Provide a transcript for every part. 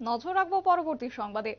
নজর রাখব পরবর্তী সংবাদে।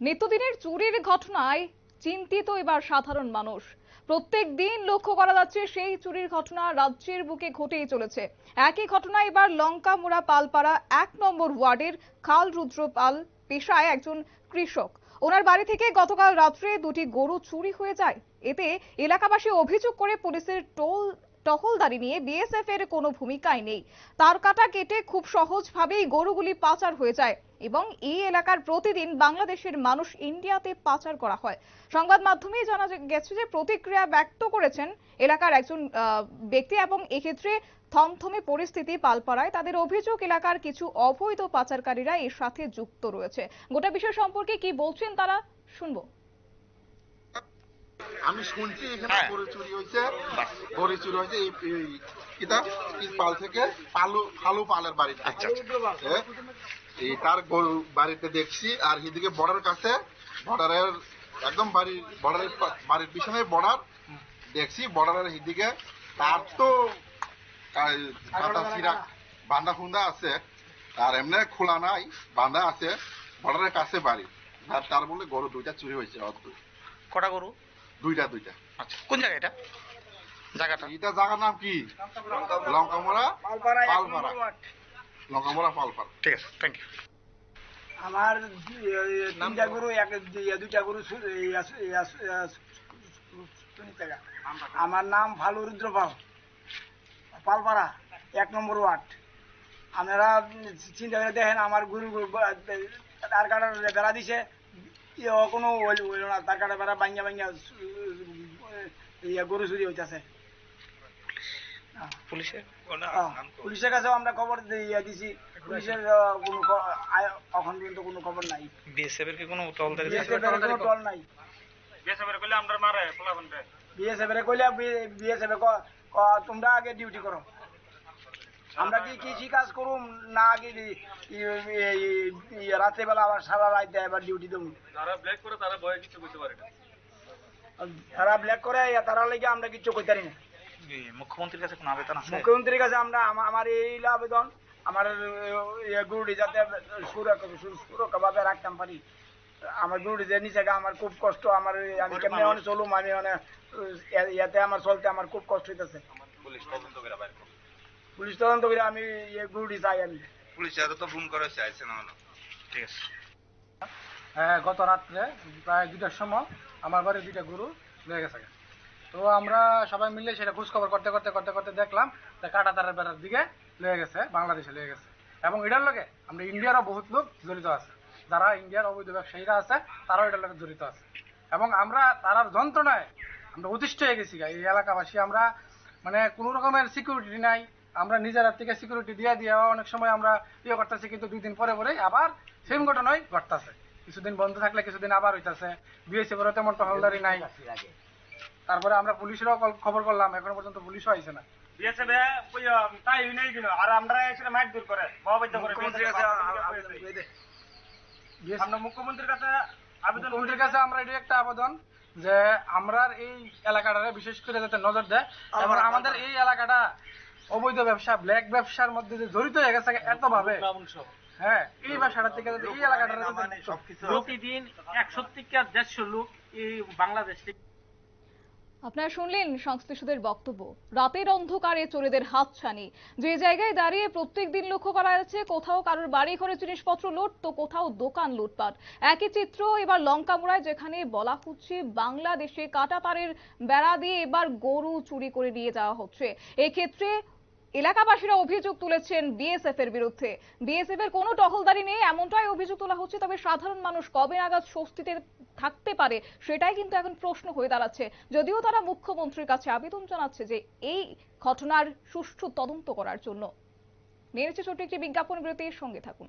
নিত্যদিনের চুরির ঘটনায় চিন্তিত এবার সাধারণ মানুষ। প্রত্যেক দিন লক্ষ্য করা যাচ্ছে সেই চুরির ঘটনা রাজ্যের বুকে ঘটেই চলেছে। একই ঘটনা এবার লঙ্কা লঙ্কামুড়া পালপাড়া এক নম্বর ওয়ার্ডের খাল রুদ্র পাল পেশায় একজন কৃষক। ওনার বাড়ি থেকে গতকাল রাত্রে দুটি গরু চুরি হয়ে যায়। এতে এলাকাবাসী অভিযোগ করে পুলিশের টোল টহলদারি নিয়ে বিএসএফ এর কোনো ভূমিকাই নেই। তার কাটা কেটে খুব সহজভাবেই গরুগুলি পাচার হয়ে যায় এবং এই এলাকার প্রতিদিন বাংলাদেশের মানুষ ইন্ডিয়াতে পাচার করা হয়। সংবাদ মাধ্যমে জানা গেছে যে, প্রতিক্রিয়া ব্যক্ত করেছেন এলাকার একজন ব্যক্তি এবং এক্ষেত্রে থমথমে পরিস্থিতি পালপাড়ায় তাদের অভিযোগ এলাকার কিছু অবৈধ পাচারকারীরা এর সাথে যুক্ত রয়েছে। গোটা বিষয় সম্পর্কে কি বলছেন তারা, শুনব। আমি শুনছি এখানে হ্যাঁ। গরু চুরি হয়েছে। গরু চুরি হয়েছে এই কিতা? পাল থেকে পালু ফালু পালের বাড়িতে। আচ্ছা, হ্যাঁ? এই তার গরু বাড়িতে দেখছি আর এদিকে বর্ডার কাছে বর্ডারের একদম বাড়ির বর্ডারের বাড়ির পিছনে বর্ডার। দেখছি বর্ডারের এদিকে তার তো কাটা সিরা বান্ধা ফুন্দা আছে। আর এমনি খোলা নাই বান্ধা আছে বর্ডারের কাছে বাড়ি। আর তার বলে গরু দুইটা চুরি হয়েছে অদ্ভুত। কটা গরু? দুইটা দুইটা। আচ্ছা কোন জায়গা এটা? জায়গাটা? এটা জায়গার নাম কি? লঙ্কামোড়া পালপাড়া লঙ্কামোড়া পালপাড়া। ঠিক আছে থ্যাংক ইউ আমার তিনটা গরু এক দুইটা গরু। আমার নাম ভালু রুদ্র পাল। পালপাড়া এক নম্বর ওয়ার্ড। আপনারা চিন্তা করে দেখেন আমার গরু কাটার বেড়া দিছে। ইয়ে কোনো হইল না। তার কাটা বেড়া বাঙ্গা বাঙ্গা ইয়ে গরু চুরি হইতাছে। পুলিশের? কাছেও আমরা খবর দিয়ে দিছি। পুলিশের কোনো এখন পর্যন্ত কোনো খবর নাই। বিএসএফ এর কি কোনো বিএসএফ এর কোনো টল নাই। বিএসএফ এর কইলে বিএসএফ এ ক- ক- তোমরা আগে ডিউটি করো। আমরা কি কৃষি কাজ করুম? না আগে ই- রাত্রেবেলা আবার সারা রাত দেয় আবার ডিউটি দেবো। যারা ব্ল্যাক করে তারা ভয়ে কিছু বুঝতে পারে না। তারা ব্ল্যাক করে তারা লেগে আমরা কিচ্ছু করতে পারি না। মুখ্যমন্ত্রীর কাছে কোনো আবেদন আছে? মুখ্যমন্ত্রীর কাছে আমরা আমার এই আবেদন আমার গুরুটি যাতে সুরক্ষা ভাবে রাখতাম পারি। আমার গুরুটি যে নিচে গা আমার খুব কষ্ট আমার আমি কেমনি অনেক চলুম আমি অনেক ইয়াতে আমার চলতে আমার খুব কষ্ট হইতেছে। পুলিশ তদন্ত করে বাইরে। পুলিশ তদন্ত করে আমি ইয়ে গুরুটি চাই আমি। পুলিশ এত তো ফোন করে চাইছে না ঠিক আছে। হ্যাঁ, গত রাত্রে প্রায় দুটার সময় আমার বাড়ি দুইটা গরু লেগে গেছে। তো আমরা সবাই মিলে সেটা খোঁজ খবর করতে করতে করতে করতে দেখলাম তা কাটা তারের বেড়ার দিকে লেগে গেছে বাংলাদেশে লেগে গেছে। এবং এটার লগে আমরা ইন্ডিয়ারও বহুত লোক জড়িত আছে। যারা ইন্ডিয়ার অবৈধ ব্যবসায়ীরা আছে তারাও এটার লগে জড়িত আছে। এবং আমরা তারার যন্ত্রণায় আমরা অতিষ্ঠ হয়ে গেছি এই এলাকাবাসী আমরা মানে কোনো রকমের সিকিউরিটি নাই আমরা নিজের থেকে সিকিউরিটি দিয়ে দিয়ে অনেক সময় আমরা ইয়ে করতেছি কিন্তু দুই দিন পরে পরে আবার সেম ঘটনাই ঘটতেছে। কিছুদিন বন্ধ থাকলে কিছুদিন আবার হইতাছে। বিএসএফ এরও তেমন টহলদারি নাই। তারপরে আমরা পুলিশেরও খবর করলাম এখনও পর্যন্ত পুলিশও আইছে না। তাই নাই দিল। আর আমরা এসে মাইট দূর করে মহাবাদ্য করে। মুখ্যমন্ত্রীর কাছে আবেদন করে দে। আমরা মুখ্যমন্ত্রীর কাছে আবেদন মুখ্যমন্ত্রীর কাছে আমরা এটাই একটা আবেদন যে আমরা এই এলাকাটারে বিশেষ করে যাতে নজর দেয়। এবং আমাদের এই এলাকাটা অবৈধ ব্যবসা ব্ল্যাক ব্যবসার মধ্যে যে জড়িত হয়ে গেছে এত ভাবে হ্যাঁ এই ব্যবসাটা থেকে এই এলাকাটারে যাতে- প্রতিদিন একশো থেকে দেড়শো লোক এই বাংলাদেশ আপনারা শুনলেন সংশ্লিষ্টদের বক্তব্য। রাতের অন্ধকারে চোরেদের হাত ছানি যে জায়গায় দাঁড়িয়ে প্রত্যেক দিন লক্ষ্য করা যাচ্ছে কোথাও কারোর বাড়ি ঘরে জিনিসপত্র লুট তো কোথাও দোকান লুটপাট। একই চিত্র এবার লঙ্কামুড়ায় যেখানে বলা হচ্ছে বাংলাদেশে কাটা তারের বেড়া দিয়ে এবার গরু চুরি করে নিয়ে যাওয়া হচ্ছে। এক্ষেত্রে এলাকাবাসীরা অভিযোগ তুলেছেন বিএসএফ এর বিরুদ্ধে। বিএসএফ এর কোনো টহলদারি নেই, এমনটাই অভিযোগ তোলা হচ্ছে। তবে সাধারণ মানুষ কবে নাগাদ স্বস্তিতে থাকতে পারে সেটাই কিন্তু এখন প্রশ্ন হয়ে দাঁড়াচ্ছে। যদিও তারা মুখ্যমন্ত্রীর কাছে আবেদন জানাচ্ছে যে এই ঘটনার সুষ্ঠু তদন্ত করার জন্য। মেনেছে ছোট্ট একটি বিজ্ঞাপন বিরতির সঙ্গে থাকুন।